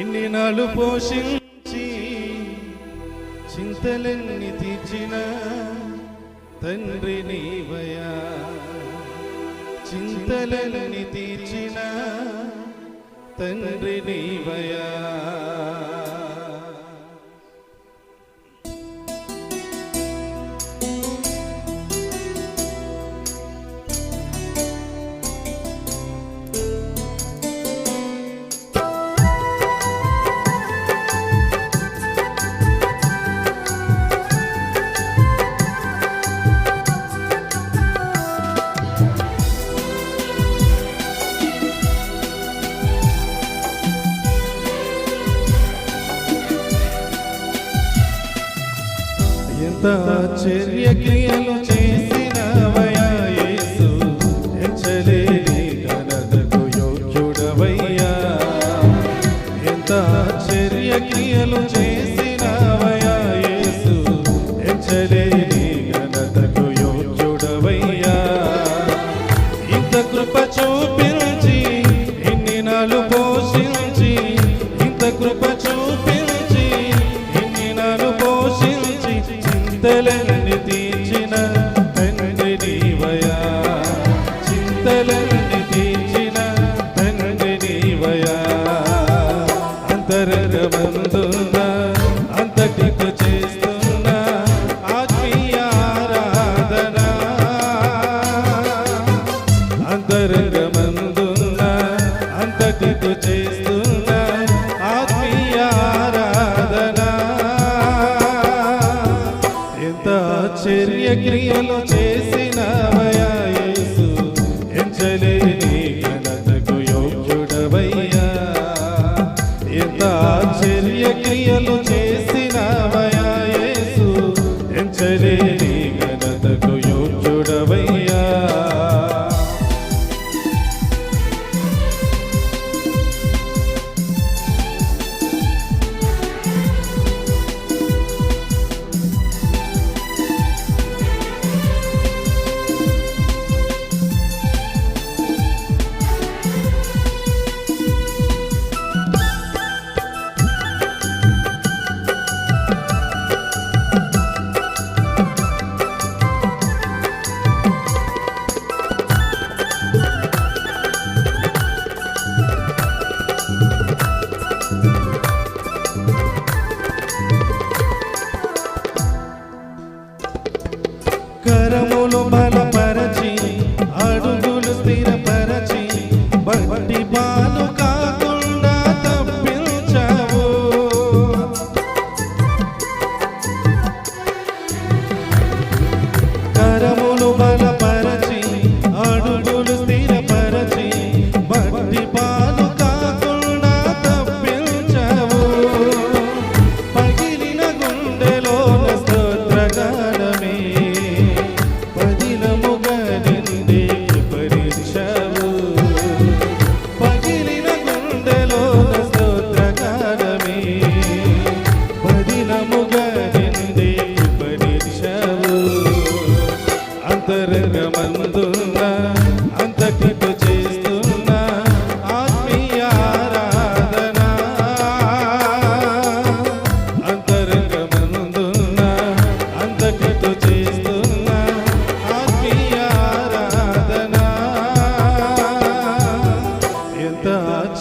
ఇన్ని నాలు పోషించి చింతలెన్ని తీర్చిన తండ్రి నీవయా చింతలెన్ని తీర్చిన తండ్రి నీవయా ಆಶ್ಚರ್ಯ ಕ್ರಿಯಲು క్రియలు చేసినవయా యేసు. ఎంచలేని ఘనతకు యోగ్యుడవయ్యా. ఎంత ఆశ్చర్య క్రియలు చేసినవయా యేసు. ఎంచలేని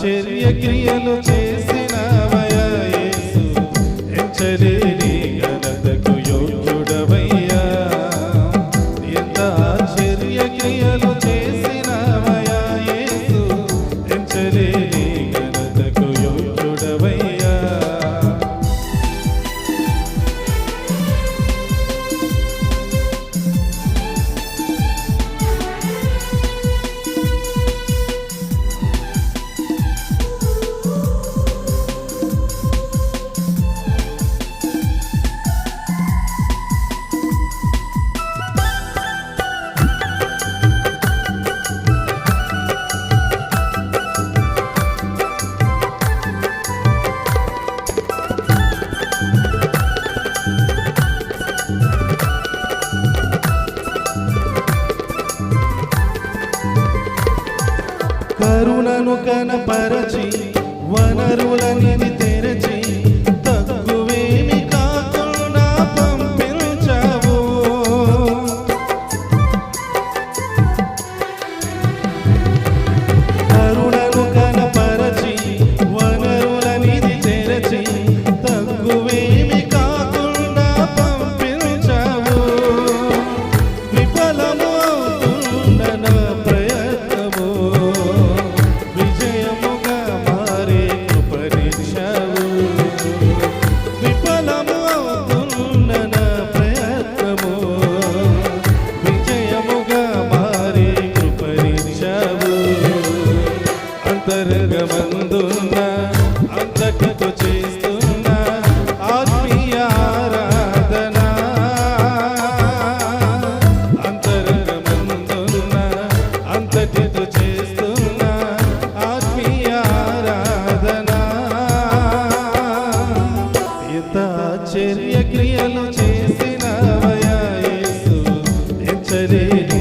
ఆశ్చర్య క్రియలు చేసినవయేసు హెచ్చరి వనరులను కనపరచి వనరుల నిధి ఆశ్చర్య క్రియలు చేసినవయా యేసు. ఎంచలేని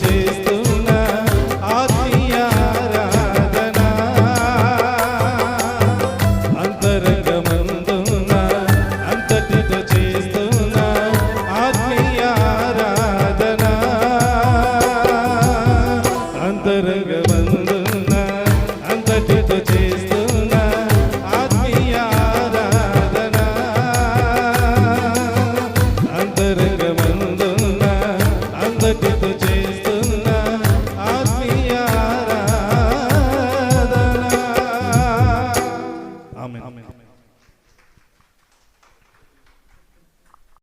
Just